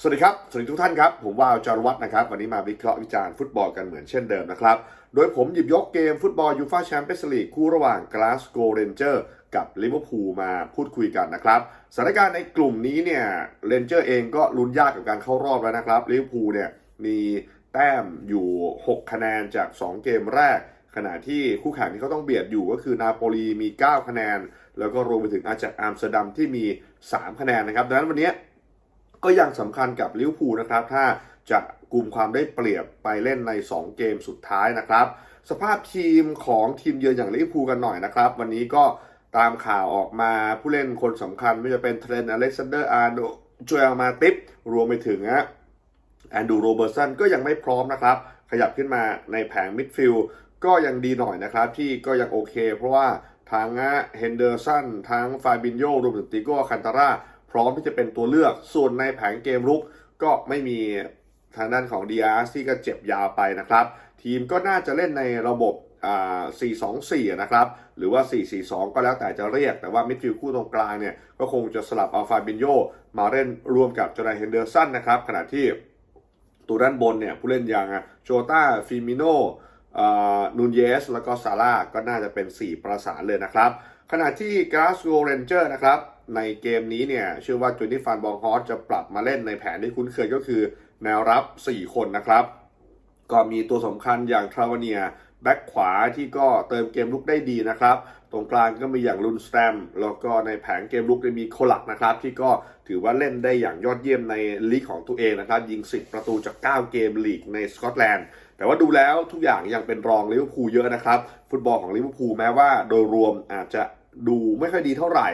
สวัสดีครับ สวัสดีทุกท่านครับ ผมวาวจารวัฒน์นะครับ วันนี้มาวิเคราะห์วิจารณ์ฟุตบอลกันเหมือนเช่นเดิมนะครับ โดยผมหยิบยกเกมฟุตบอลยูฟาแชมเปี้ยนส์ลีกคู่ระหว่างกลาสโกเรนเจอร์กับลิเวอร์พูลมาพูดคุยกันนะครับสถานการณ์ในกลุ่มนี้เนี่ยเรนเจอร์เองก็ลุ้นยากกับการเข้ารอบแล้วนะครับลิเวอร์พูลเนี่ยมีแต้มอยู่ 6 คะแนนจาก 2 เกมแรก ขณะที่คู่แข่งที่เขาต้องเบียดอยู่ก็คือนาโปลีมี 9 คะแนน แล้วก็รวมไปถึงอาจากอัมสเตอร์ดัมที่มี 3 คะแนนนะครับดังนั้นวันนี้ ก็ยังสำคัญกับลิเวอร์พูลนะครับ ถ้าจะกลุ่มความได้เปรียบไปเล่นใน 2 เกมสุดท้ายนะครับ สภาพทีมของทีมเยือนอย่างลิเวอร์พูลกันหน่อยนะครับ วันนี้ก็ตามข่าวออกมาผู้เล่นคนสำคัญไม่ว่าจะเป็นเทรนต์อเล็กซานเดอร์อาร์โดจอยมาติปรวมไปถึงนะแอนดูโรเบอร์สันก็ยังไม่พร้อมนะครับ ขยับขึ้นมาในแผงมิดฟิลด์ก็ยังดีหน่อยนะครับ ที่ก็ยังโอเค เพราะว่าทางเฮนเดอร์สันทั้งฟาบินโยรวมถึงติโก้คันตาร่า พร้อมที่จะเป็นตัวเลือก ส่วนในแผงเกมรุกก็ไม่มีทางด้านของดีอาร์ที่ก็เจ็บยาวไปนะครับ ทีมก็น่าจะเล่นในระบบ4-2-4 นะครับ หรือว่า 4-4-2 ก็แล้วแต่จะเรียก แต่ว่ามิดฟิลด์คู่ตรงกลางเนี่ย ก็คงจะสลับอัลฟาบินโยมาเล่นรวมกับจอร์แดนเฮนเดอร์สันนะครับ ขณะที่ตัวด้านบนเนี่ย ผู้เล่นอย่างโจตาฟิมิโนนูนเยส แล้วก็ซาร่าก็น่าจะเป็น 4 ประสานเลยนะครับ ขณะที่กราสโกเรนเจอร์นะครับ ในเกมนี้เนี่ยเชื่อว่าจูนี่ฟันบองฮอสจะปรับมาเล่นในแผนที่คุ้นเคยก็คือ แนวรับ 4 คนนะครับ ก็มีตัวสำคัญอย่างทราวเนียแบ็คขวาที่ก็เติมเกมลุกได้ดีนะครับ ตรงกลางก็มีอย่างลุนสแตมแล้วก็ในแผงเกมลุกจะมีโคลักนะครับ ที่ก็ถือว่าเล่นได้อย่างยอดเยี่ยมในลีกของตัวเองนะครับ ยิง 10 ประตูจาก 9 เกมลีกในสกอตแลนด์ แต่ว่าดูแล้วทุกอย่างยังเป็นรองลิเวอร์พูลเยอะนะครับ ฟุตบอลของลิเวอร์พูลแม้ว่าโดยรวมอาจจะดูไม่ค่อยดีเท่าไหร่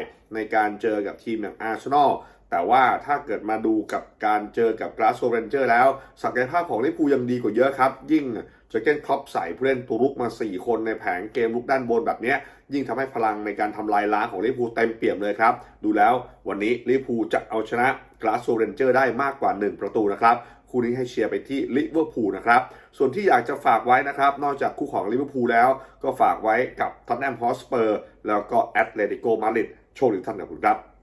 การเจอกับทีมอย่างอาร์เซนอลแต่ว่าถ้าเกิดมาดูกับการเจอกับกราสโซเรนเจอร์แล้วศักยภาพของลิเวอร์พูลยังดีกว่าเยอะครับ ยิ่งเจอเกนครอปใส่ผู้เล่นตัวรุกมา 4 คนในแผงเกมลุกด้านบนแบบนี้ยิ่งทำให้พลังในการทำลายล้างของลิเวอร์พูลเต็มเปี่ยมเลยครับ ดูแล้ววันนี้ลิเวอร์พูลจะเอาชนะกราสโซเรนเจอร์ได้มากกว่า 1 ประตูนะครับคู่นี้ให้เชียร์ไปที่ลิเวอร์พูลนะครับ ส่วนที่อยากจะฝากไว้นะครับ นอกจากคู่ของลิเวอร์พูลแล้ว ก็ฝากไว้กับท็อตแนมฮอสเปอร์ แล้วก็แอตเลติโกมาดริด โชคดีท่านขอบคุณครับ